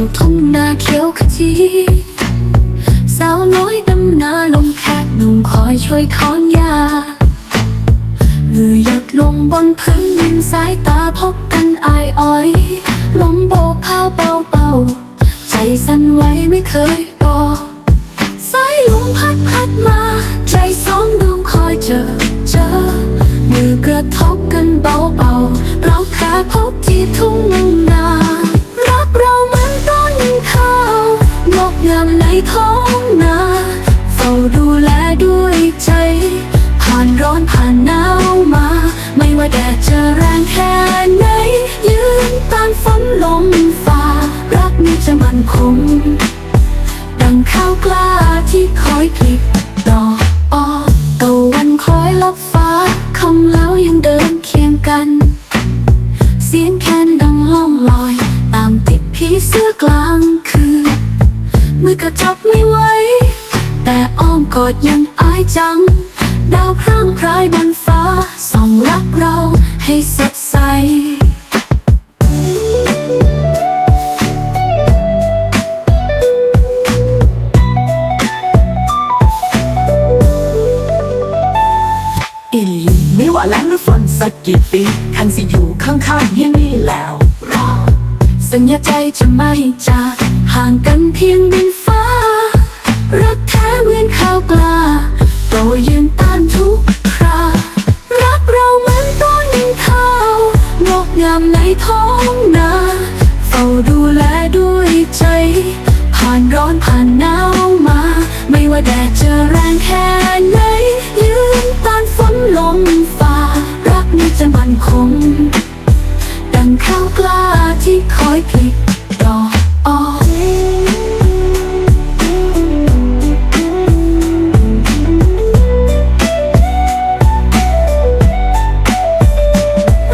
งทุ่งนาเขียวขจีสาวน้อยดำนาลงแคกหนุ่มคอยช่วยคอนยาหรือหยัดลงบนพื้นดินสายตาพบกันอายอ้อยลมโบกผ้าวเบาเบาใจสั่นไหวไม่เคยรอสายลมพัดพัดมา ใจสองดวงคอยเจอเจอมือกระทบกันเบาเบาเราแค่พบที่ทุ่ง งามในท้องนาเฝ้าดูแลด้วยใจ ผ่านร้อนผ่านหนาวมา ไม่ว่าแดดจะแรงแค่ไหน ยืนต้านฝนลมฟ้ารักนี้จะมั่นคง ดังข้าวกล้าที่คอยพลิกดอกออกตะวันคอยลับฟ้าคำแล้วยังเดินเคียงกัน เสียงแคนดังล่องลอย ตามติดผีเสื้อกลางคืน มือกระจับไม่ไหว แต่อ้อมกอดยังอายจัง ดาวพร่างพรายบนฟ้า ส่องรักเราให้สดใสอีไม่ว่าแรงหรือฝนสักกี่ปีคันสิอยู่ข้างๆเฮียนี่แล้วรอสัญญาใจจะไม่จากห่างกันเพียงดิน ว่าแดดจะแรงแค่ไหน ยืนต้านฝนลมฟ้ารักนี้จะมั่นคง ดังข้าวกล้าที่คอยพลิกดอกออก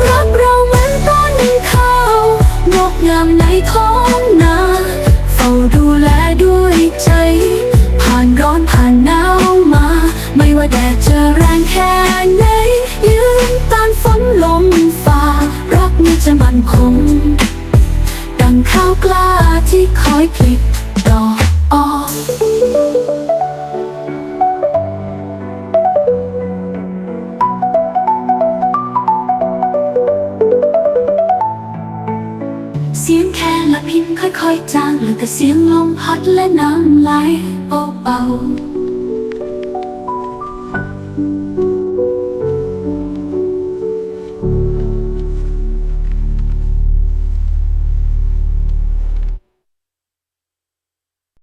รักเราเหมือนต้นข้าวงอกงามในท้องนา เสียงแค่ละพินค่อยๆจางเหลือแต่เสียงลมพัดและน้ำไหลเบาๆ